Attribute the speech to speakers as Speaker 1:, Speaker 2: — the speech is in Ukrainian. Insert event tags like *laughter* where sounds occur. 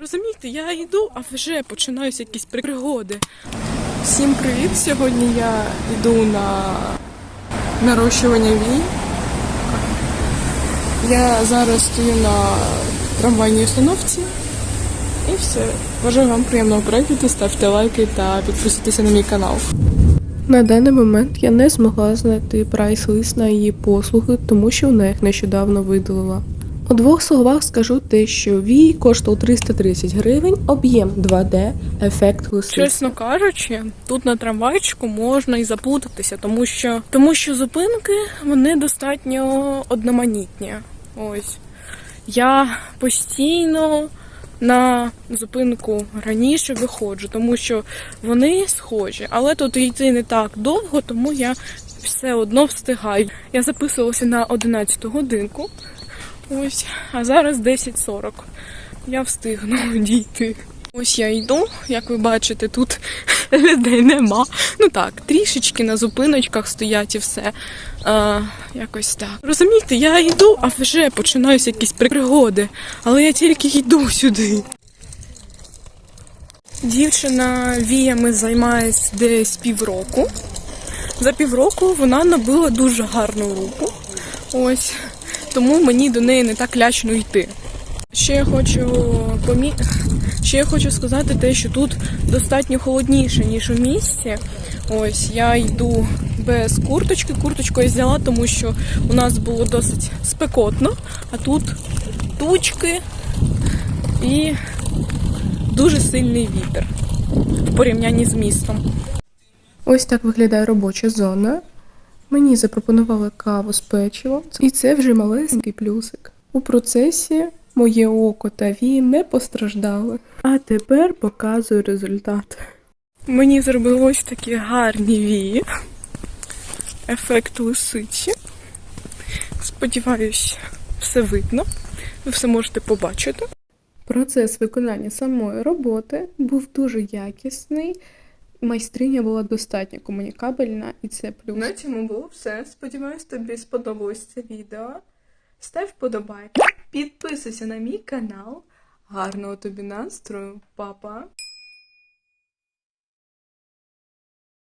Speaker 1: Розумієте, я йду, а вже починаються якісь пригоди. Всім привіт! Сьогодні я йду на нарощування вій. Я зараз стою на трамвайній установці. І все. Бажаю вам приємного перегляду, ставте лайки та підписуйтеся на мій канал. На даний момент я не змогла знайти прайс-лист на її послуги, тому що вона їх нещодавно видалила. У двох словах скажу те, що Вій коштував 330 гривень, об'єм 2D, ефект лиси. Чесно кажучи, тут на трамвайчику можна і заплутатися, тому що тому що зупинки вони достатньо одноманітні. Ось я постійно на зупинку раніше виходжу, тому що вони схожі, але тут йти не так довго, тому я все одно встигаю. Я записувалася на 11 годинку. Ось, а зараз 10.40. Я встигну *laughs* дійти. Ось я йду, як ви бачите, тут *laughs* людей нема. Ну так, трішечки на зупиночках стоять і все. А, якось так. Розумієте, я йду, а вже починаються якісь пригоди. Але я тільки йду сюди. Дівчина віями займається десь півроку. За півроку вона набила дуже гарну руку. Ось тому мені до неї не так лячно йти. Ще я хочу помі... Ще я хочу сказати те, що тут достатньо холодніше, ніж у місті. Ось я йду без курточки. Курточку я взяла, тому що у нас було досить спекотно, а тут тучки і дуже сильний вітер в порівнянні з містом. Ось так виглядає робоча зона. Мені запропонували каву з печивом, і це вже малесенький плюсик. У процесі моє око та вії не постраждали. А тепер показую результат. Мені зробили ось такі гарні вії. Ефект лисиці. Сподіваюсь, все видно. Ви все можете побачити. Процес виконання самої роботи був дуже якісний. Майстриня була достатньо комунікабельна, і це плюс. На цьому було все. Сподіваюсь, тобі сподобалось це відео. Став вподобайки, підписуйся на мій канал. Гарного тобі настрою, папа!